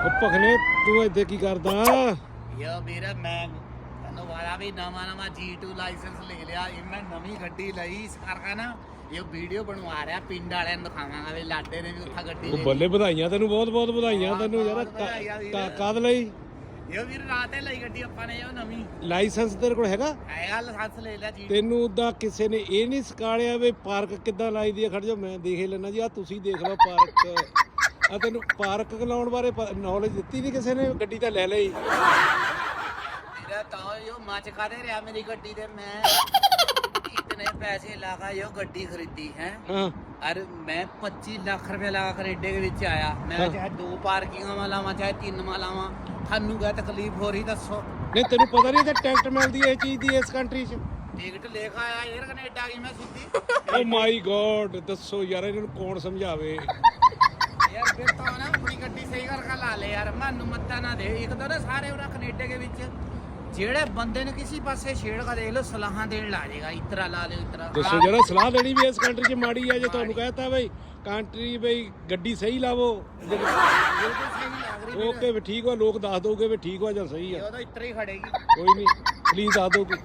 ਉਹ ਭਖਨੇ ਤੂੰ ਇੱਥੇ ਕੀ ਕਰਦਾ? ਯੋ ਵੀਰ ਮੈਂ ਤੈਨੂੰ ਵਾਲਾ ਵੀ ਨਵਾਂ ਨਵਾਂ G2 ਲਾਇਸੈਂਸ ਲੈ ਲਿਆ। ਇਹ ਮੈਂ ਨਵੀਂ ਗੱਡੀ ਲਈ ਇਸ ਕਰਕੇ ਨਾ ਇਹ ਵੀਡੀਓ ਬਣਵਾ ਰਿਹਾ ਪਿੰਡ ਵਾਲਿਆਂ ਨੂੰ ਦਿਖਾਵਾਂਗਾ ਵੀ ਲਾਡੇ ਨੇ ਵੀ ਉੱਥਾ ਗੱਡੀ ਉਹ ਲਈ। ਬੱਲੇ ਵਧਾਈਆਂ ਤੈਨੂੰ ਬਹੁਤ ਬਹੁਤ ਵਧਾਈਆਂ ਤੈਨੂੰ ਯਾਰ ਵੀਰ। ਕਾ- ਕਾਹਦ ਲਈ? ਇਹ ਵੀਰ ਰਾਤ ਹੈ ਲਈ ਗੱਡੀ ਆਪਾਂ ਨੇ ਉਹ ਨਵੀਂ। ਲਾਇਸੈਂਸ ਤੇਰੇ ਕੋਲ ਹੈਗਾ? ਹੈਗਾ ਲਾਇਸੈਂਸ ਲੈ ਲਿਆ ਜੀ। ਤੈਨੂੰ ਦਾ ਕਿਸੇ ਨੇ ਇਹ ਨਹੀਂ ਸਿਖਾਲਿਆ ਵੀ ਪਾਰਕ ਕਿੱਦਾਂ ਲਾਈ ਦੀ ਖੜ ਜਾ ਮੈਂ ਦੇਖ ਲੈਣਾ ਜੀ ਆ ਤੁਸੀਂ ਦੇਖ ਲਓ ਪਾਰਕ। ਆ ਤੈਨੂੰ ਪਾਰਕ ਲਾਉਣ ਬਾਰੇ ਨੌਲੇਜ ਦਿੱਤੀ ਨਹੀਂ ਕਿਸੇ ਨੇ ਗੱਡੀ ਤਾਂ ਲੈ ਲਈ। ਮੇਰਾ ਤਾਂ ਇਹ ਮੱਚ ਖਾਦੇ ਰਿਹਾ ਮੇਰੀ ਗੱਡੀ ਤੇ। ਮੈਂ ਇਤਨੇ ਪੈਸੇ ਲਾਗਾ ਇਹ ਗੱਡੀ ਖਰੀਦੀ ਹੈ। ਹਾਂ। ਮੈਂ 25 ਲੱਖ ਰੁਪਏ ਲਾ ਕੈਨੇਡਾ ਦੇ ਵਿੱਚ ਆਇਆ। ਮੈਂ ਚਾਹੇ ਦੋ ਪਾਰਕਿੰਗਾਂ ਵਾਲਾ ਲਾਵਾਂ ਚਾਹੇ ਤਿੰਨ ਵਾਲਾ ਲਾਵਾਂ। ਸਾਨੂੰ ਗਾ ਤਕਲੀਫ ਹੋ ਰਹੀ ਦੱਸੋ? ਨਹੀਂ ਤੈਨੂੰ ਪਤਾ ਨਹੀਂ ਇੱਥੇ ਟਿਕਟ ਮਿਲਦੀ ਹੈ ਇਹ ਚੀਜ਼ ਦੀ ਇਸ ਕੰਟਰੀ 'ਚ? ਟਿਕਟ ਲੇਖ ਆਇਆ ਯਾਰ ਕੈਨੇਡਾ ਗਈ ਮੈਂ ਸਿੱਧੀ। ਓ ਮਾਈ ਗੋਡ ਦੱਸੋ ਯਾਰ ਇਹਨਾਂ ਨੂੰ ਕੌਣ ਸਮਝਾਵੇ? ਯਾਰ ਫਿਰ ਤਾਂ ਨਾ ਆਪਣੀ ਗੱਡੀ ਸਹੀ ਕਰਕੇ ਲਾ ਲੈ ਯਾਰ ਮਾਨੂੰ ਮੱਤਾ ਨਾ ਦੇ। ਇੱਕ ਤਾਂ ਨਾ ਸਾਰੇ ਉਹਨਾਂ ਕੈਨੇਡਾ ਦੇ ਵਿੱਚ ਜਿਹੜੇ ਬੰਦੇ ਨੂੰ ਕਿਸੇ ਪਾਸੇ ਛੇੜ ਕੇ ਦੇਖ ਲੋ ਸਲਾਹਾਂ ਦੇਣ ਲਾ ਜਾਏਗਾ ਇਤਰਾ ਲਾ ਲਿਓ ਇਤਰਾ। ਦੱਸੋ ਜਿਹੜਾ ਸਲਾਹ ਦੇਣੀ ਵੀ ਇਸ ਕੰਟਰੀ 'ਚ ਮਾੜੀ ਆ ਜੇ ਤੁਹਾਨੂੰ ਕਹਿਤਾ ਬਈ। ਕੰਟਰੀ ਬਈ ਗੱਡੀ ਸਹੀ ਲਾਵੋ ਓਕੇ ਵੀ ਠੀਕ ਵਾ ਲੋਕ ਦੱਸ ਦੋਗੇ ਵੀ ਠੀਕ ਵਾ ਜਾਂ ਸਹੀ ਆ। ਤਾਂ ਇਤਰਾ ਹੀ ਖੜੇਗੀ। ਕੋਈ ਨਹੀਂ ਪਲੀਜ਼ ਦੱਸ ਕਿ